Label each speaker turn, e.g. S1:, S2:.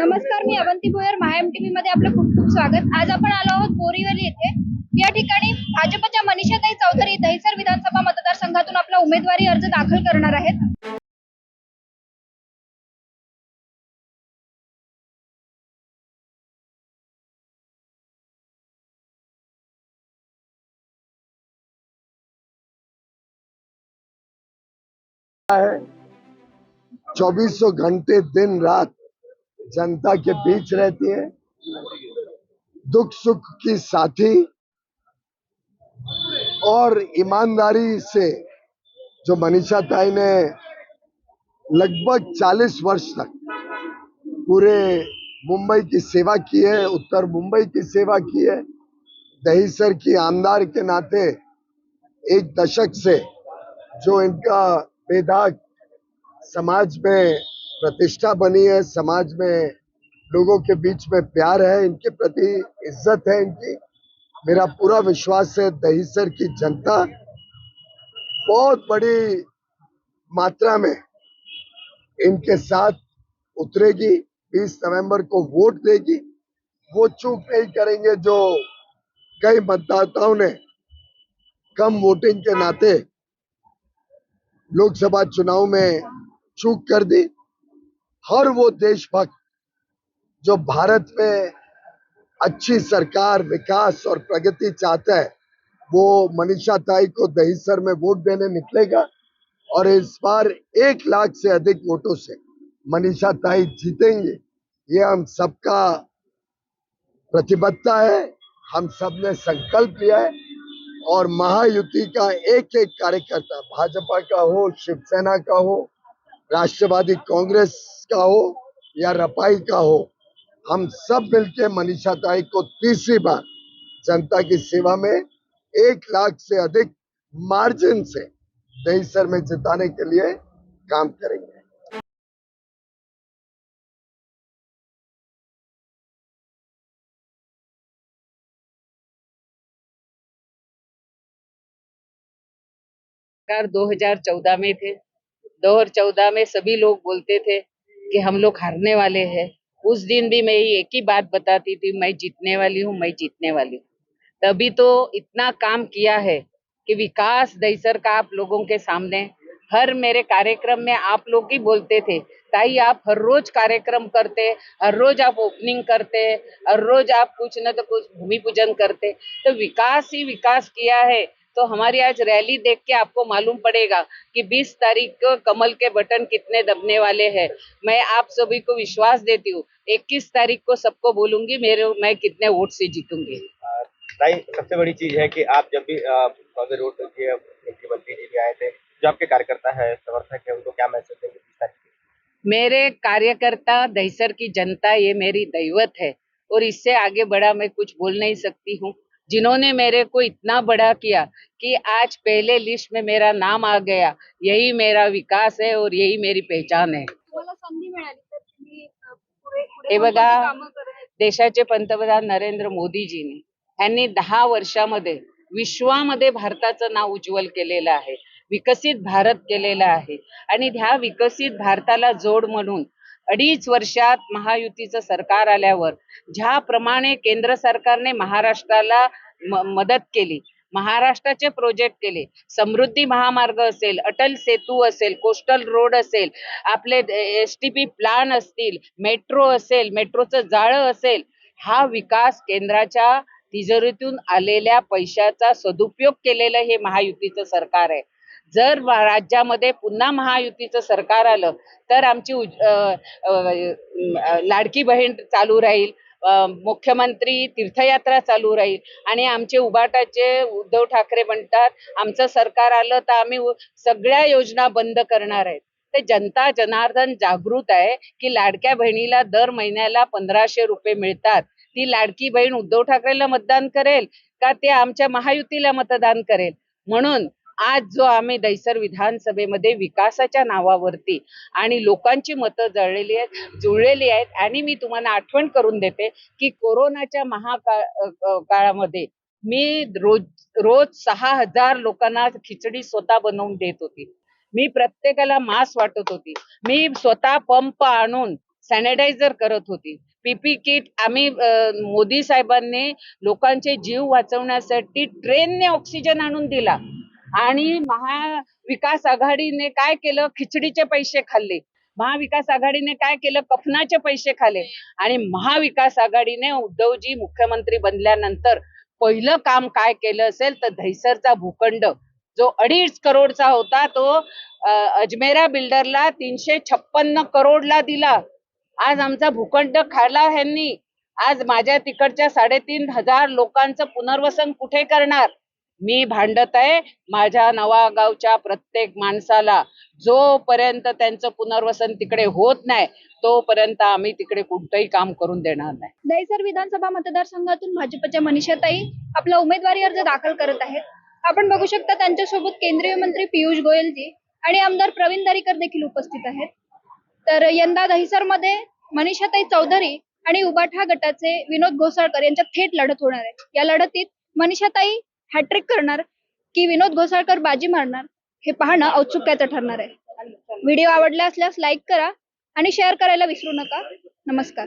S1: नमस्कार मी अवंती भोयर महाएम टीव्ही मध्ये आपलं खूप खूप स्वागत. आज आपण आलो आहोत बोरीवली येथे. या ठिकाणी भाजपच्या मनीषाताई चौधरी दहिसर विधानसभा मतदारसंघातून आपला उमेदवारी अर्ज दाखल करणार आहेत.
S2: चौबीसों घंटे दिन रात जनता के बीच रहती है। दुख सुख की साथी और ईमानदारी से जो मनीषा ताई ने लगभग 40 वर्ष तक पूरे मुंबई की सेवा की है, उत्तर मुंबई की सेवा की है दहीसर की आमदार के नाते एक दशक से जो इनका बेदाग समाज में प्रतिष्ठा बनी है, समाज में लोगों के बीच में प्यार है, इनके प्रति इज़्ज़त है इनकी। मेरा पूरा विश्वास है दहीसर की जनता बहुत बड़ी मात्रा में इनके साथ उतरेगी 20 नवंबर को वोट देगी। वो चूक नहीं करेंगे जो कई मतदाताओं ने कम वोटिंग के नाते लोकसभा चुनाव में चूक कर दी। हर वो देशभक्त जो भारत में अच्छी सरकार, विकास और प्रगति चाहता है, वो मनीषा ताई को दहीसर में वोट देने निकलेगा और इस बार एक लाख से अधिक वोटों से मनीषा ताई जीतेंगे। ये हम सबका प्रतिबद्धता है, हम सबने संकल्प लिया है और महायुति का एक एक कार्यकर्ता, भाजपा का हो, शिवसेना का हो राष्ट्रवादी कांग्रेस का हो या रपाई का हो, हम सब मिलके मनीषा ताई को तीसरी बार जनता की सेवा में एक लाख से अधिक मार्जिन से दहीसर में जिताने के लिए काम करेंगे।
S3: सरकार 2014 में थे। 2014 में सभी लोग बोलते थे कि हम लोग हारने वाले हैं। उस दिन भी मैं एक ही बात बताती थी, मैं जीतने वाली हूँ, मैं जीतने वाली हूँ। तभी तो इतना काम किया है कि विकास दईसर का आप लोगों के सामने हर मेरे कार्यक्रम में आप लोग ही बोलते थे, ताई, आप हर रोज कार्यक्रम करते, हर रोज आप ओपनिंग करते, हर रोज आप कुछ न तो कुछ भूमि पूजन करते। तो विकास ही विकास किया है। तो हमारी आज रैली देख के आपको मालूम पड़ेगा कि 20 तारीख को कमल के बटन कितने दबने वाले हैं। मैं आप सभी को विश्वास देती हूँ 21 तारीख को सबको बोलूँगी मेरे मैं कितने वोट से जीतूँगी।
S4: सबसे बड़ी चीज़ है कि आप जब भी रोड मुख्यमंत्री जी भी आए थे जो आपके कार्यकर्ता है समर्थक है उनको क्या मैसेज देंगे बीस तारीख
S3: मेरे कार्यकर्ता दहीसर की जनता ये मेरी दैवत है और इससे आगे बढ़ा मैं कुछ बोल नहीं सकती हूँ। जिन्होंने मेरे को इतना बड़ा किया कि आज पहले लिस्ट में मेरा नाम आ गया। यही मेरा विकास है और यही मेरी पहचान है। हे बघा? देशाचे पंतप्रधान नरेंद्र मोदीजींनी यांनी दहा वर्षामध्ये विश्वामध्ये भारताचं नाव उज्ज्वल केलेलं आहे विकसित भारत केलेला आहे. आणि ह्या विकसित भारताला जोड म्हणून अडीच वर्षात महायुतीचं सरकार आल्यावर ज्याप्रमाणे केंद्र सरकारने महाराष्ट्राला मदत केली महाराष्ट्राचे प्रोजेक्ट केले समृद्धी महामार्ग असेल अटल सेतू असेल कोस्टल रोड असेल आपले एस टी पी प्लान असतील मेट्रो असेल मेट्रोचं जाळं असेल हा विकास केंद्राच्या तिजोरीतून आलेल्या पैशाचा सदुपयोग केलेलं हे महायुतीचं सरकार आहे. जर राज्यामध्ये पुन्हा महायुतीचं सरकार आलं तर आमची उज- लाडकी बहीण चालू राहील मुख्यमंत्री तीर्थयात्रा चालू राहील आणि आमचे उबाटाचे उद्धव ठाकरे म्हणतात आमचं सरकार आलं तर आम्ही सगळ्या योजना बंद करणार आहेत. ते जनता जनार्दन जागृत आहे की लाडक्या बहिणीला दर महिन्याला पंधराशे रुपये मिळतात. ती लाडकी बहीण उद्धव ठाकरेला मतदान करेल का ते आमच्या महायुतीला मतदान करेल? म्हणून आज जो आम्ही दैसर विधानसभेमध्ये विकासाच्या नावावरती आणि लोकांची मतं जळलेली आहेत जुळलेली आहेत आणि मी तुम्हाला आठवण करून देते की कोरोनाच्या महाकाळ काळामध्ये मी रोज रोज सहा हजार लोकांना खिचडी स्वतः बनवून देत होती. मी प्रत्येकाला मास्क वाटत होती. मी स्वतः पंप आणून सॅनिटायझर करत होती. पीपी किट आम्ही मोदी साहेबांनी लोकांचे जीव वाचवण्यासाठी ट्रेनने ऑक्सिजन आणून दिला. आणि महाविकास आघाडीने काय केलं? खिचडीचे पैसे खाल्ले. महाविकास आघाडीने काय केलं? कफनाचे पैसे खाले. आणि महाविकास आघाडीने उद्धवजी मुख्यमंत्री बनल्यानंतर पहिलं काम काय केलं असेल? तर धैसरचा भूखंड. जो अडीच करोडचा होता तो अजमेरा बिल्डरला तीनशे छप्पन्न करोडला दिला. आज आमचा भूखंड खाला ह्यांनी. आज माझ्या तिकडच्या साडेतीन हजार लोकांचं पुनर्वसन कुठे करणार? मी भांडत आहे माझ्या नवागावच्या प्रत्येक माणसाला. जोपर्यंत त्यांचं पुनर्वसन तिकडे होत नाही तोपर्यंत आम्ही तिकडे कोणतंही काम करून देणार नाही.
S1: दहिसर विधानसभा मतदारसंघातून भाजपच्या मनीषाताई आपला उमेदवारी अर्ज दाखल करत आहेत. आपण बघू शकता त्यांच्यासोबत केंद्रीय मंत्री पियुष गोयलजी आणि आमदार प्रवीण दरेकर देखील उपस्थित आहेत. तर यंदा दहिसरमध्ये मनीषाताई चौधरी आणि उबाठा गटाचे विनोद घोसाळकर यांच्यात थेट लढत होणार आहे. या लढतीत मनीषाताई हॅट्रिक करणार की विनोद घोसाळकर बाजी मारणार हे पाहणं औत्सुक्याचं ठरणार आहे. व्हिडिओ आवडला असल्यास लाईक करा आणि शेअर करायला विसरू नका. नमस्कार.